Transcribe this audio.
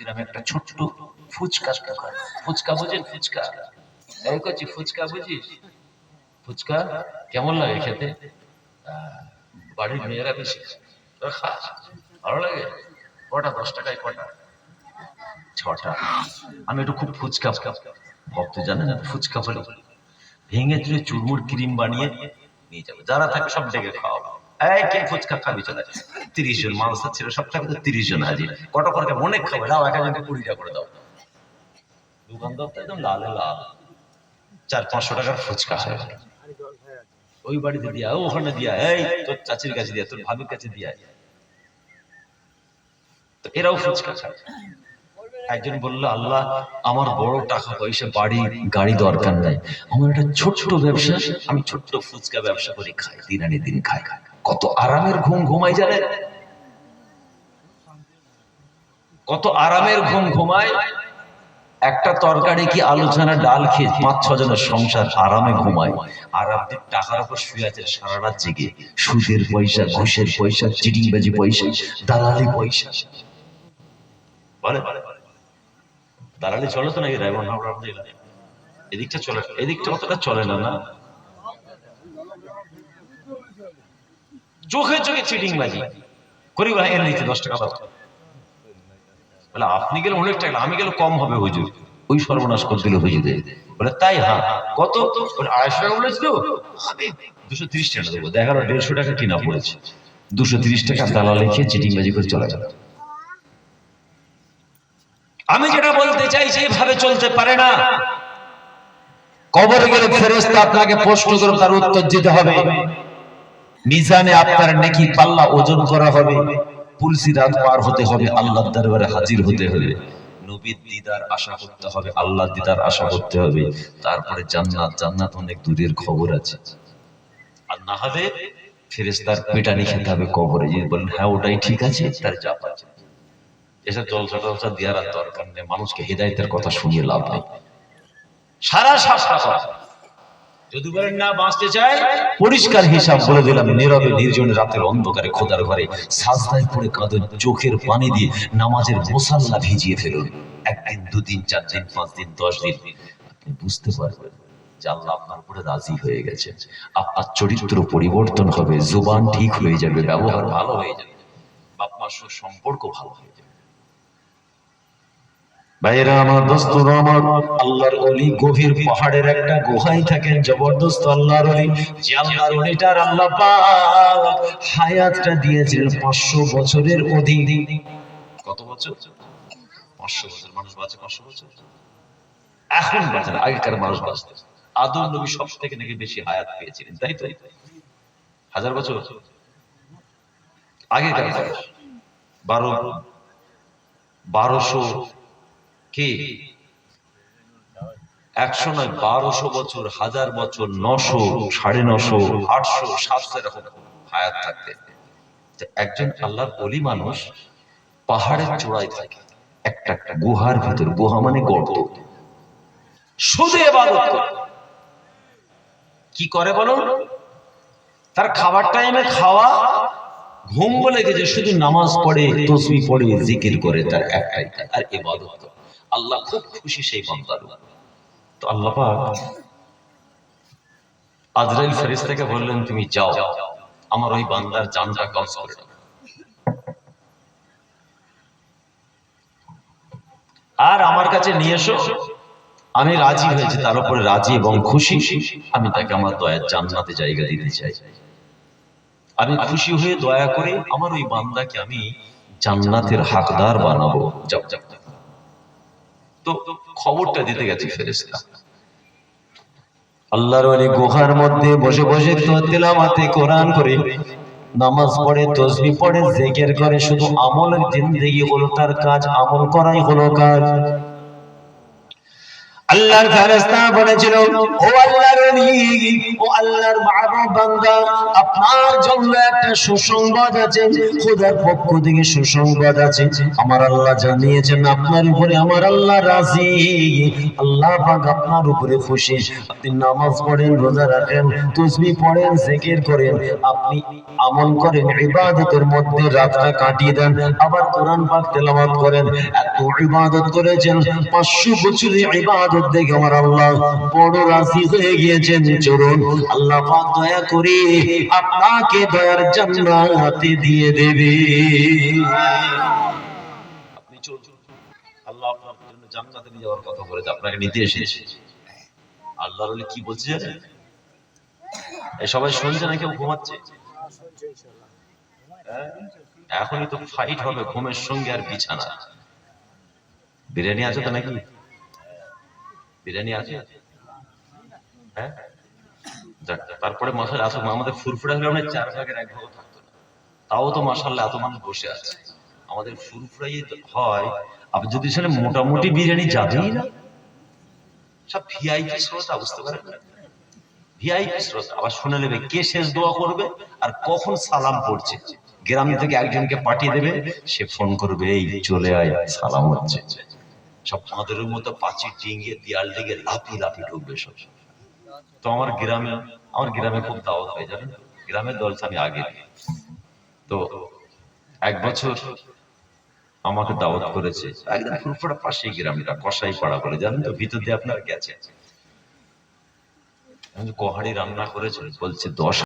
যেরকম একটা ছোট্ট ফুচকা দোকান ফুচকা বুঝেন ফুচকা। এই করছি, ফুচকা বুঝিস? ফুচকা কেমন লাগে খেতে? বাড়ির মেয়েরা বেশি খাস ভালো লাগে? কটা? দশ টাকায় কটা? ছটা। আমি একটু খুব ফুচকা ভক্ত জানেন না, ফুচকা ভেঙে চুরে চুরমুর ক্রিম বানিয়ে নিয়ে যাব। যারা থাকে সব ডেকে খাওয়াবো। এই, কে ফুচকা খাবি? চলে তিরিশ জন মানুষ ছিল, সব তো তিরিশ জন হাজির কটা করে অনেক খাবে? দাও, এক একজনকে কুড়িটা করে দাও। দোকানদার তো একদম লালে লাল। চার, পাঁচশো টাকার ফুচকা ওই বাড়িতে দিয়া ওখানে দিয়া, এই, তোর চাচির কাছে দিয়া, তোর ভাবির কাছে দিয়া। তো এরাও ফুচকা খায়। একজন বলল, আল্লাহ, আমার বড় টাকা পয়সা, বাড়ি, গাড়ি দরকার নাই। আমার একটা ছোট্ট ব্যবসা, আমি ছোট্ট ফুচকা ব্যবসা করে খাই, দিন আনি দিন খাই খাই। কত আরামের ঘুম ঘুমাই জানে কত আরামের ঘুম ঘুমায়? একটা তরকারি কি আলোচনা ডাল খেয়ে পাঁচ ছ জনের সংসার আরামে ঘুমায়? আর আপনি টাকার উপর শুয়ে আছেন সারা রাত জেগে। সুদের পয়সা, ঘুষের পয়সা, চিটিংবাজি পয়সা, দালালি পয়সা। বলে দালালি চলে তো নাকি? রায়মন এদিকটা চলে এদিকটা অতটা চলে না না? চোখে চোখে চিটিং বাজি করি ভাই এর নিচে দশ টাকা বলে, আপনি গেলে অনেক টাকা আমি গেলে কম হবে হুজুর। ওই সর্বনাশ করে দিল হুজুরে বলে, তাই হ্যাঁ। কত? বলে, আড়াইশো টাকা বলেছিল দুশো তিরিশ টাকা দেবো। দেখা গেলো দেড়শো টাকা কিনা পড়েছে। দুশো তিরিশ টাকা দালালি খেয়ে চিটিং বাজি করে চলে গেল। আমি যেটা বলতে চাইছি, এভাবে চলতে পারে না। কবরে গেলে ফেরেশতা আপনাকে প্রশ্ন করে তার উত্তর দিতে হবে। মিজানে আপনার নেকি পাল্লা ওজন করা হবে পুলসি রাত পার হতে হবে, আল্লাহর দরবারে হাজির হতে হবে। আল্লাহ খবর আছে। আর ফেরেস্তার হবে কবরে। হ্যাঁ ওটাই ঠিক আছে জলসা টলসা দেওয়ার দরকার নেই। মানুষকে হেদায়তের কথা শুনিয়ে লাভ নেই। সারা কথা। যদি বলেন না, বাঁচতে চাই, পরিষ্কার হিসাব বলে দিলাম, নীরবে রাতের অন্ধকারে খোদার ঘরে সাজদায় পড়ে চোখের পানি দিয়ে নামাজের ভিজিয়ে ফেলুন। একদিন দুদিন চার দিন, পাঁচ দিন, দশ দিন। আপনি বুঝতে পারবেন আল্লাহ আপনার উপরে রাজি হয়ে গেছে। আপনার চরিত্র পরিবর্তন হবে, জুবান ঠিক হয়ে যাবে, ব্যবহার ভালো হয়ে যাবে। বাপ মার সম্পর্ক ভালো হয়ে যাবে। ভাইরা আমার দোস্তরা আমার আল্লাহর অলি গভীর পাহাড়ের একটা গুহায় থাকেন, জবরদস্ত আল্লাহর অলি যে আল্লাহর অলিটার আল্লাহ হায়াতটা দিয়েছিলেন পাঁচশো বছরের অধিক কত বছর? পাঁচশো বছর। মানুষ বাঁচে পাঁচশো বছর? এখন বাঁচেন আগেকার মানুষ বাঁচতে। আদম নবী সব থেকে নাকি বেশি হায়াত পেয়েছিলেন, তাই তো? হাজার বছর? আগেকার মানুষ। বারো, বারোশো কি? একশো নয়, বারোশো বছর, হাজার বছর, নশো, সাড়ে নশো, আটশো, সাতশো এরকম হায়াত থাকতে একজন আল্লাহর অলি মানুষ পাহাড়ের চূড়ায় থাকে, একটা একটা গুহার ভিতর, গুহা মানে গর্ত। শুধু এবাদত কি করে বলো? তার খাবার টাইমে খাওয়া, ঘুম বলে গেছে, শুধু নামাজ পড়ে, তসবি পড়ে, জিকির করে, তার একটাই আর এবাদত করে। আল্লাহ খুব খুশি সেই বান্দার। তো আল্লাহ আজরাইল ফেরেশতাকে বললেন, তুমি যাও, আমার ওই বান্দার জানটা কবজ করে আর আমার কাছে নিয়ে এসো, আমি রাজি হয়েছি, তার উপরে রাজি এবং খুশি আমি তাকে আমার দয়ার জান্নাতে জায়গা দিতে চাই আমি খুশি হয়ে দয়া করে আমার ওই বান্দাকে আমি জান্নাতের হাকদার বানাবো যাও যাও। খবরটা দিতে গেছে ফেরেস্তা আল্লাহর গুহার মধ্যে বসে বসে তো তেলামাতে কোরআন করে, নামাজ পড়ে, তসবি পড়ে, জেকের করে, শুধু আমলের জিন্দগি হলো তার কাজ, আমল করাই হলো কাজ। আল্লাহর ফেরেস্তা বলেছিল, ও আল্লাহর পক্ষ থেকে সুসংবাদ আছে। আমার আল্লাহ জানিয়েছেন, আপনার উপরে আমার আল্লাহ রাজি। আল্লাহ আপনার উপরে খুশি। আপনি নামাজ পড়েন, রোজা রাখেন তসবিহ পড়েন, জিকির করেন, আপনি আমল করেন, ইবাদতের মধ্যে রাতটা কাটিয়ে দেন, আবার কোরআন পাক তেলাওয়াত করেন, এত ইবাদত করেছেন 500 বছরের ইবাদত দেখে আমার আল্লাহ বড় রাজি হয়ে গিয়েছেন চলুন আল্লাহ দয়া করে আপনাকে দয়ার জান্নাতে দিয়ে দেবে। আপনি আল্লাহ আপনার জন্য জান্নাতে নিয়ে যাওয়ার কথা আপনাকে নিতে এসেছে। আল্লাহ কি বলছে সবাই শুনছে না, কেউ ঘুমাচ্ছে? হ্যাঁ? এখনই তো ফাইট হবে, ঘুমের সঙ্গে আর বিছানা। বিরিয়ানি আছে তো নাকি? বিরিয়ানি আছে? হ্যাঁ? তারপরে মশাল আসুক আমাদের ফুরফুরা হলে আমরা চার ভাগের এক ভাগও থাকতো তাও তো মাসাল্লাহ এত মানুষ বসে আছে। আমাদের ফুরফুরাই হয়, আপনি যদি সেখানে মোটামুটি বিরিয়ানি যাবেই না। সব ভিআইপি শ্রোতা, বুঝতে পারেন ভিআইপি শ্রোতা, আবার শুনে নেবে কে শেষ দোয়া করবে আর কখন সালাম পড়ছে। গ্রাম থেকে একজনকে পাঠিয়ে দেবে, সে ফোন করবে, এই চলে আয়, সালাম হচ্ছে। সব আমাদের মতো পাঁচি ডিঙ্গে দেয়াল ডিঙ্গে লাফি লাফি ঢুকবে সব। তো আমার গ্রামে আমার গ্রামে খুব দাওয়াত হয়ে যাবে গ্রামের দলটা আমি আগে তো এক বছর আমাকে দাওয়াত করেছে, একদম ফুলফোড়া পাশে গ্রামটা কষাই পাড়া বলে, জানেন তো? ভিতর দিয়ে আপনার গেছে। কোহাড়ি রান্না করেছে বলছে, দশ